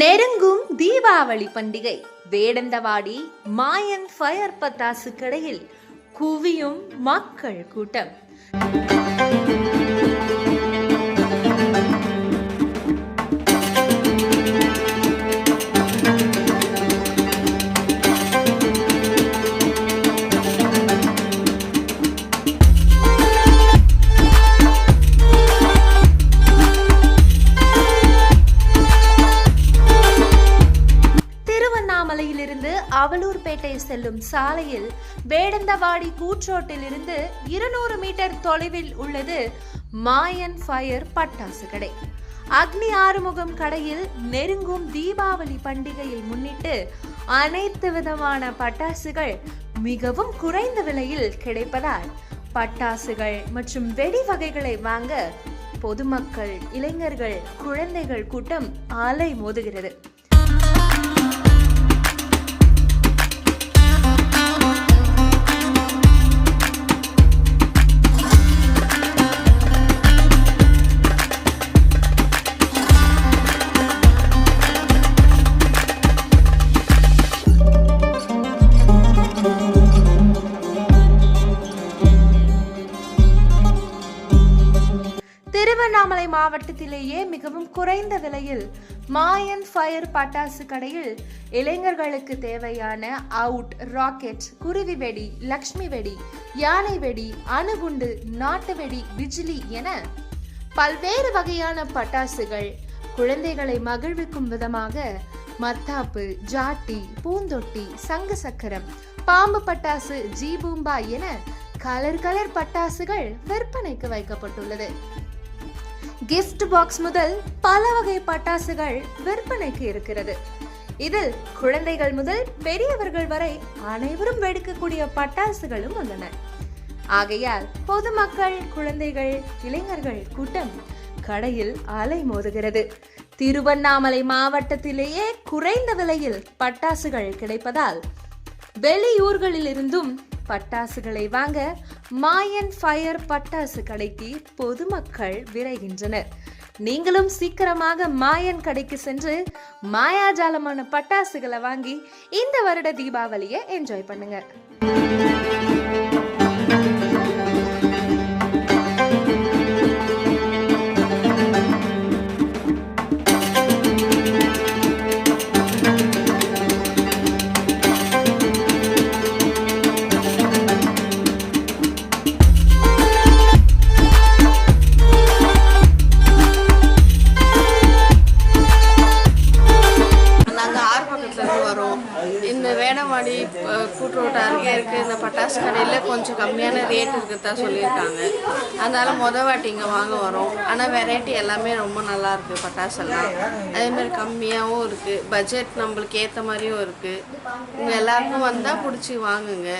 நெருங்கும் தீபாவளி பண்டிகை. வேடந்தவாடி மாயன் ஃபயர் பத்தாசு கடையில் குவியும் மக்கள் கூட்டம். அவலூர்பேட்டை செல்லும் சாலையில் வேடந்தவாடி கூற்றோட்டிலிருந்து இருநூறு மீட்டர் தொலைவில் உள்ளது மாயன் ஃபயர் பட்டாசு கடை. அக்னி ஆறுமுகம் கடையில் நெருங்கும் தீபாவளி பண்டிகையை முன்னிட்டு அனைத்து விதமான பட்டாசுகள் மிகவும் குறைந்த விலையில் கிடைப்பதால் பட்டாசுகள் மற்றும் வெடி வகைகளை வாங்க பொதுமக்கள் இளைஞர்கள் குழந்தைகள் கூட்டம் அலை மோதுகிறது. மாவட்டத்திலேயே மிகவும் குறைந்த விலையில் மாயன் ஃபயர் பட்டாசு கடையில் இளைஞர்களுக்கு தேவையான அவுட் ராக்கெட் குருவி வெடி லக்ஷ்மி வெடி யானை வெடி அணுகுண்டு நாட்டு வெடி பிஜிலி என பல்வேறு வகையான பட்டாசுகள் குழந்தைகளை மகிழ்விக்கும் விதமாக மத்தாப்பு ஜாட்டி பூந்தொட்டி சங்கு சக்கரம் பாம்பு பட்டாசு ஜீபூம்பா என கலர் கலர் பட்டாசுகள் விற்பனைக்கு வைக்கப்பட்டுள்ளது. கிஃப்ட் பாக்ஸ் முதல் பல வகை பட்டாசுகள் விற்பனைக்கு இருக்கிறது. இதில் குழந்தைகள் முதல் பெரியவர்கள் வரை அனைவரும் வெடிக்கக்கூடிய பட்டாசுகளும் உள்ளன. ஆகையால் பொதுமக்கள் குழந்தைகள் இளைஞர்கள் கூட்டம் கடையில் அலை மோதுகிறது. திருவண்ணாமலை மாவட்டத்திலேயே குறைந்த விலையில் பட்டாசுகள் கிடைப்பதால் வெளியூர்களிலிருந்தும் பட்டாசுகளை வாங்க மாயன் ஃபயர் பட்டாசு கடைக்கு பொதுமக்கள் விரைகின்றனர். நீங்களும் சீக்கிரமாக மாயன் கடைக்கு சென்று மாயாஜாலமான பட்டாசுகளை வாங்கி இந்த வருட தீபாவளியை என்ஜாய் பண்ணுங்க. நாங்கள் ஆர்ப்பாக்கத்துலேருந்து வரோம். இந்த வேடவாடி அஹ், கூட்டுரோட்டு அருகே இருக்க. இந்த பட்டாசு கடையில் கொஞ்சம் கம்மியான ரேட் இருக்கிறதா சொல்லியிருக்காங்க. அதனால் மொதல் வாட்டி இங்கே வாங்க வரோம். ஆனால் வெரைட்டி எல்லாமே ரொம்ப நல்லா இருக்குது பட்டாசெல்லாம். அதேமாதிரி கம்மியாகவும் இருக்குது பட்ஜெட் நம்மளுக்கு ஏற்ற மாதிரியும் இருக்குது இங்கே எல்லாருக்கும் வந்தால் பிடிச்சி வாங்குங்க.